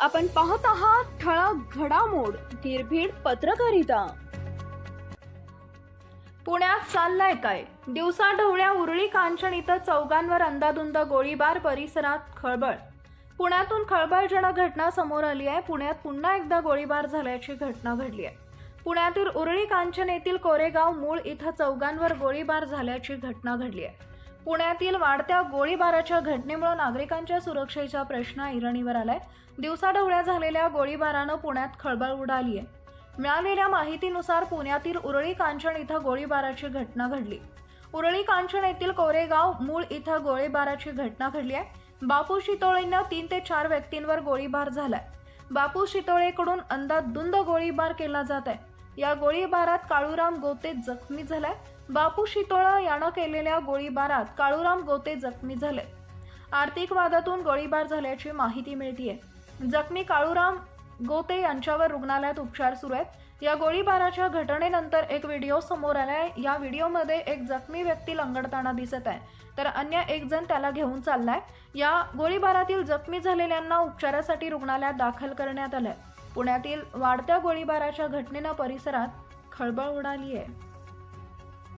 आपण पाहत आहात ठळक घडामोड निर्भीड पत्रकारिता. पुण्यात चाललाय काय? दिवसा ढवळ्या उरळी कांचन इथं चौघांवर अंदाधुंद गोळीबार परिसरात खळबळ. पुण्यातून खळबळजनक घटना समोर आली आहे. पुण्यात पुन्हा एकदा गोळीबार झाल्याची घटना घडली आहे. पुण्यातील उरळी कांचन येथील कोरेगाव मूळ इथं चौघांवर गोळीबार झाल्याची घटना घडली आहे. पुण्यातील वाढत्या गोळीबाराच्या घटनेमुळे नागरिकांच्या सुरक्षेचा प्रश्न ऐरणीवर आलाय. दिवसाढवळ्या झालेल्या गोळीबारानं पुण्यात खळबळ उडाली आहे मिळालेल्या माहितीनुसार पुण्यातील उरळी कांचन इथं गोळीबाराची घटना घडली. उरळी कांचन येथील कोरेगाव मूळ इथं गोळीबाराची घटना घडली आहे. बापू शितोळेंना तीन ते चार व्यक्तींवर गोळीबार झालाय. बापू शितोळेकडून अंदाधुंद गोळीबार केला जात आहे. या गोळीबारात काळूराम गोते जखमी झालाय बापू शितोळा यानं केलेल्या गोळीबारात काळूराम गोते जखमी झाले. आर्थिक वादातून गोळीबार झाल्याची माहिती मिळतीये. जखमी काळूराम गोते यांच्यावर रुग्णालयात उपचार सुरू आहेत. या गोळीबाराच्या घटनेनंतर एक व्हिडिओ समोर आलाय. या व्हिडिओमध्ये एक जखमी व्यक्ती लंगडताना दिसत आहे. तर अन्य एक जण त्याला घेऊन चाललाय. या गोळीबारातील जखमी झालेल्यांना उपचारासाठी रुग्णालयात दाखल करण्यात आलंय. पुण्यातील वाढत्या गोळीबाराच्या घटनेनं परिसरात खळबळ उडाली आहे.